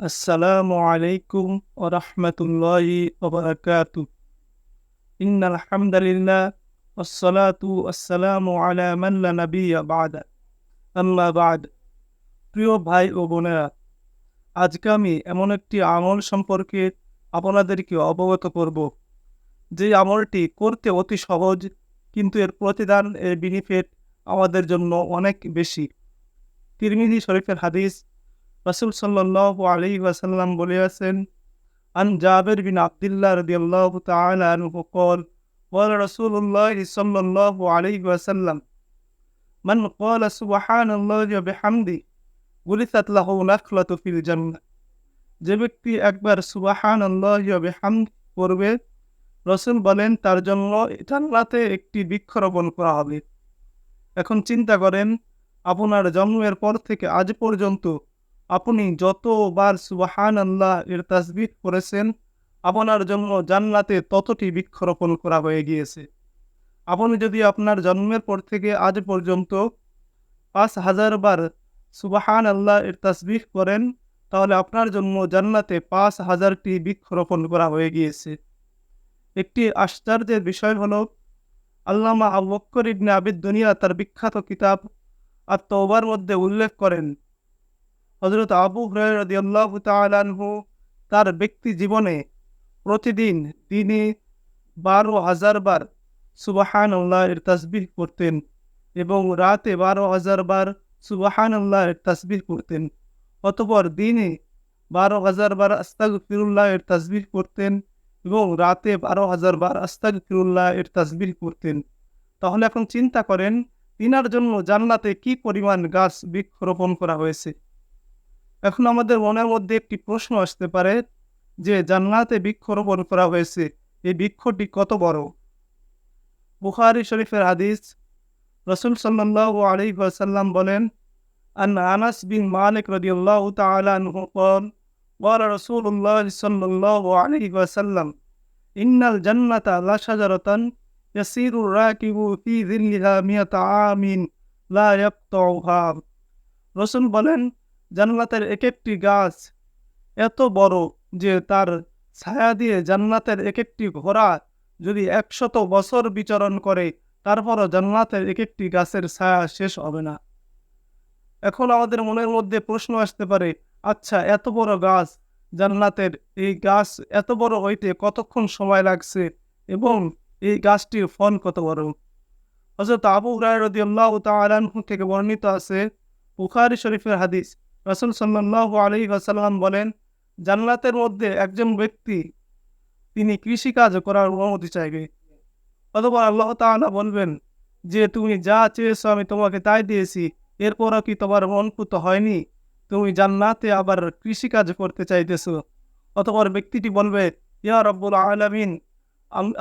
السلام عليكم ورحمة الله وبركاته إن الحمد لله والصلاة والسلام على من لا نبي بعد أما بعد প্রিয় ভাই ও বোনেরা আজকে আমি এমন একটি আমল সম্পর্কে আপনাদেরকে অবগত করব যে আমলটি করতে অতি সহজ কিন্তু এর প্রতিদান এর বেনিফিট আমাদের জন্য অনেক বেশি তিরমিজি শরীফের হাদিস রাসূল সাল্লাল্লাহু আলাইহি ওয়াসাল্লাম বলেছেন আন জাবির বিন আব্দুল্লাহ রাদিয়াল্লাহু তাআলা আনহু قال قال رسول الله صلى الله عليه وسلم من قال سبحان الله وبحمده গুলিসাত লাহু নাখলাতু ফিল জান্নাহ যে ব্যক্তি একবার সুবাহান আল্লাহ বিহামদ করবে রসুল বলেন তার জন্য জান্নাতে একটি বৃক্ষরোপণ করা হবে এখন চিন্তা করেন আপনার জন্মের পর থেকে আজ পর্যন্ত আপনি যতবার সুবাহান আল্লাহ এর তাসবিহ করেছেন আপনার জন্য জান্নাতে ততটি বৃক্ষরোপণ করা হয়ে গিয়েছে। আপনি যদি আপনার জন্মের পর থেকে আজ পর্যন্ত পাঁচ হাজার বার সুবাহান আল্লাহ এর তাসবিহ করেন, তাহলে আপনার জন্য জান্নাতে পাঁচ হাজারটি বৃক্ষরোপণ করা হয়ে গিয়েছে। একটি আশ্চর্যের বিষয় হল, আল্লামা আবক্কর ইবনে আবিদ দুনিয়া তার বিখ্যাত কিতাব আর তওবার মধ্যে উল্লেখ করেন হজরত আবু হরিয়াল্লাহ তালানহু তার ব্যক্তি জীবনে প্রতিদিন দিনে বারো হাজার বার সুবাহান এর তাসবিহ করতেন এবং রাতে বারো হাজার বার সুবাহান আল্লাহ এর তাসবিহ করতেন অতপর দিনে বারো হাজার বার আস্তাগ ফিরুল্লাহ এর তাসবিহ করতেন এবং রাতে বারো হাজার বার আস্তাগ ফিরুল্লাহ এর তাসবিহ করতেন তাহলে এখন চিন্তা করেন, তিনার জন্য জান্নাতে কি পরিমাণ গাছ বৃক্ষরোপণ করা হয়েছে? এখন আমাদের মনের মধ্যে একটি প্রশ্ন আসতে পারে যে জান্নাতে বৃক্ষরোপণ করা হয়েছে এই বৃক্ষটি কত বড় বুখারি শরীফের হাদিস রসুল সাল্লাহ আলী ওয়াসাল্লাম বলেন আন আনাস বিন মালিক রদিয়াল্লাহু তাআলা আনহু قال قال رسول الله صلى الله عليه وسلم إن الجنة لشجرة يسير الراكب في ظلها مئة عام لا يقطعها রসুল বলেন জান্নাতের এক একটি গাছ এত বড় যে তার ছায়া দিয়ে জান্নাতের এক একটি ঘোড়া যদি একশত বছর বিচরণ করে, তারপরও জান্নাতের এক একটি গাছের ছায়া শেষ হবে না। এখন আমাদের মনের মধ্যে প্রশ্ন আসতে পারে আচ্ছা এত বড় গাছ, জান্নাতের এই গাছ এত বড় হইতে কতক্ষণ সময় লাগছে এবং এই গাছটির ফল কত বড়? হজরত আবু রায়রদিয়াল্লাহ তালাহু থেকে বর্ণিত আছে, বুখারি শরীফের হাদিস রসুল সাল্লাহ আলী আসাল্লাম বলেন, জান্নাতের মধ্যে একজন ব্যক্তি, তিনি কৃষিকাজ করার অনুমতি চাইবে। অথবা আল্লাহ তাআলা বলবেন যে, তুমি যা চেয়েছো আমি তোমাকে তাই দিয়েছি, এরপরও কি তোমার মন পুত হয়নি? তুমি জান্নাতে আবার কৃষিকাজ করতে চাইতেছো? অতপর ব্যক্তিটি বলবে, ইয়া রব্বুল আলামিন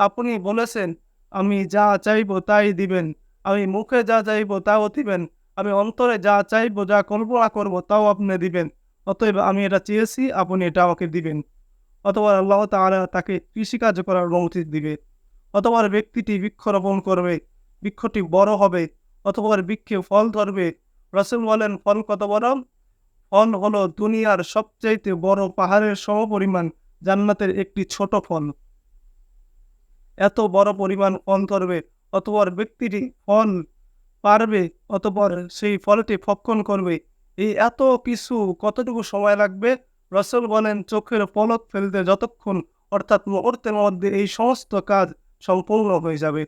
আপনি বলেছেন, আমি যা চাইব তাই দিবেন, আমি মুখে যা চাইব তাও দিবেন আমি অন্তরে যা চাইব, যা কল্পনা করব, তাও আপনি দিবেন। অতএব আমি এটা চেয়েছি, আপনি এটা আমাকে দিবেন। অথবা আল্লাহ তাআলা তাকে কৃষিকাজ করার অনুমতি দিবে। অথবা ব্যক্তিটি বৃক্ষরোপণ করবে, বৃক্ষটি বড় হবে অথবা বৃক্ষে ফল ধরবে। রসুল বলেন, ফল কত বড়? ফল হলো দুনিয়ার সবচাইতে বড় পাহাড়ের সমপরিমাণ, জান্নাতের একটি ছোট ফল। এত বড় পরিমাণ ফল ধরবে অতপর ব্যক্তিটি ফল পারবে অতপর সেই ফলটি ফক্ষণ করবে। এই এত কিছু কতটুকু সময় লাগবে? রসুল বলেন, চোখের পলক ফেলতে যতক্ষণ, অর্থাৎ মুহূর্তের মধ্যে এই সমস্ত কাজ সম্পূর্ণ হয়ে যাবে।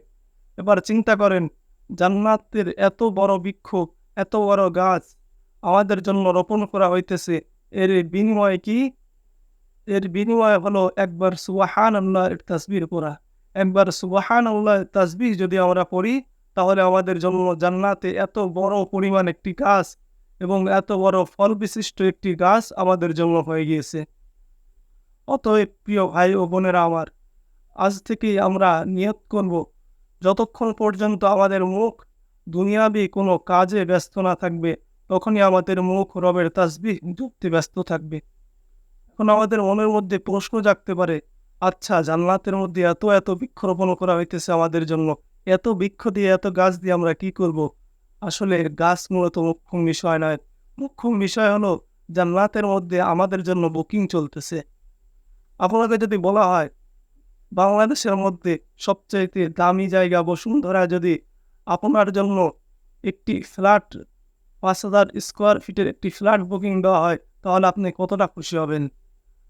এবার চিন্তা করেন, জান্নাতের এত বড় বৃক্ষ, এত বড় গাছ আমাদের জন্য রোপণ করা হইতেছে, এর বিনিময়ে কি? এর বিনিময়ে হলো একবার সুবাহান আল্লাহর তাসবির পড়া। একবার সুবাহান আল্লাহ তাসবির যদি আমরা পড়ি তাহলে আমাদের জন্য জান্নাতে এত বড় পরিমাণ একটি গাছ এবং এত বড় ফল বিশিষ্ট একটি গাছ আমাদের জন্য হয়ে গিয়েছে। অতএব প্রিয় ভাই ও বোনেরা আমার, আজ থেকেই আমরা নিয়ত করব, যতক্ষণ পর্যন্ত আমাদের মুখ দুনিয়াবি কোনো কাজে ব্যস্ত না থাকবে, তখনই আমাদের মুখ রবের তাসবিহ যুক্তি ব্যস্ত থাকবে। এখন আমাদের মনের মধ্যে প্রশ্ন জাগতে পারে আচ্ছা জান্নাতের মধ্যে এত এত বৃক্ষরোপণ করা হইতেছে আমাদের জন্য এত বৃক্ষ দিয়ে এত গাছ দিয়ে আমরা কি করব। আসলে গাছ মূলত মুখ্য বিষয় নয় মুখ্য বিষয় হলো জান্নাতের মধ্যে আমাদের জন্য বুকিং চলতেছে। আপনাদের যদি বলা হয়, বাংলাদেশের মধ্যে সবচাইতে দামি জায়গা বসুন্ধরা যদি আপনার জন্য একটি ফ্ল্যাট পাঁচ হাজার স্কোয়ার ফিটের একটি ফ্ল্যাট বুকিং দেওয়া হয়, তাহলে আপনি কতটা খুশি হবেন?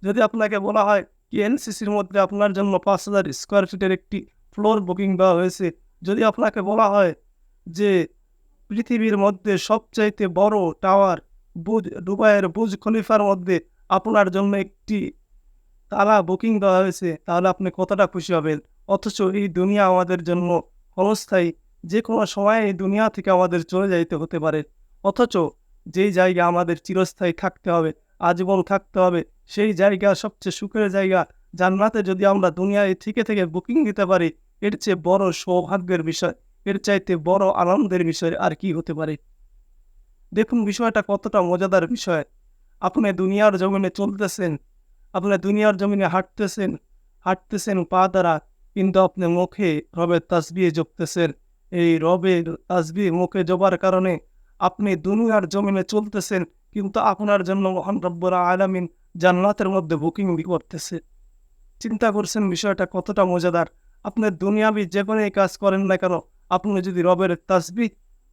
যদি আপনাকে বলা হয় কি এনসিসির মধ্যে আপনার জন্য পাঁচ হাজার স্কোয়ার ফিটের একটি ফ্লোর বুকিং দেওয়া হয়েছে যদি আপনাকে বলা হয় যে পৃথিবীর মধ্যে সবচাইতে বড় টাওয়ার বুজ, দুবাইয়ের বুজ খলিফার মধ্যে আপনার জন্য একটি তারা বুকিং দেওয়া হয়েছে, তাহলে আপনি কতটা খুশি হবেন? অথচ এই দুনিয়া আমাদের জন্য ক্ষণস্থায়ী যে কোনো সময় এই দুনিয়া থেকে আমাদের চলে যাইতে হতে পারে। অথচ যেই জায়গা আমাদের চিরস্থায়ী থাকতে হবে, আজীবন থাকতে হবে, সেই জায়গা সবচেয়ে সুখের জায়গা। জান্নাতে যদি আমরা দুনিয়ায় থেকে থেকে বুকিং দিতে পারি এর চেয়ে বড় সৌভাগ্যের বিষয়, এর চাইতে বড় আনন্দের বিষয় আর কি হতে পারে? দেখুন, বিষয়টা কতটা মজাদার বিষয়। আপনি দুনিয়ার জমিনে চলতেছেন, আপনি দুনিয়ার জমিনে হাঁটতেছেন হাঁটতেছেন পা দ্বারা, কিন্তু আপনি মুখে রবের তাসবিয়ে জপতেছেন। এই রবের তাসবি মুখে জবার কারণে আপনি দুনিয়ার জমিনে চলতেছেন, কিন্তু আপনার জন্য মহান রব্বরা আলামিন জান্নাতের মধ্যে বুকিং করতেছে। চিন্তা করছেন বিষয়টা কতটা মজাদার? আপনি দুনিয়াবি যে কোনো কাজ করেন না কেন? আপনি যদি রবের তাসবি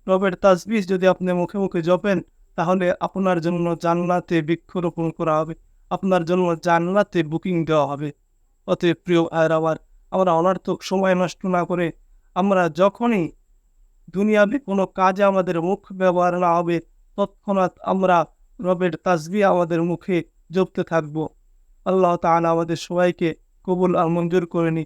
রবের তাসবি যদি আপনি মুখে মুখে জপেন, তাহলে আপনার জন্য জান্নাতে বৃক্ষরোপণ করা হবে। আপনার জন্য জান্নাতে বুকিং দেওয়া হবে। অতএব প্রিয় আয়ের আবার আমরা অনার্থক সময় নষ্ট না করে আমরা যখনই দুনিয়াবি কোনো কাজে আমাদের মুখ ব্যবহার না হবে, তৎক্ষণাৎ আমরা রবের তাসবি আমাদের মুখে জপতে থাকব। আল্লাহ তাআলা আমাদের সবাইকে কবুল আর মঞ্জুর করে নি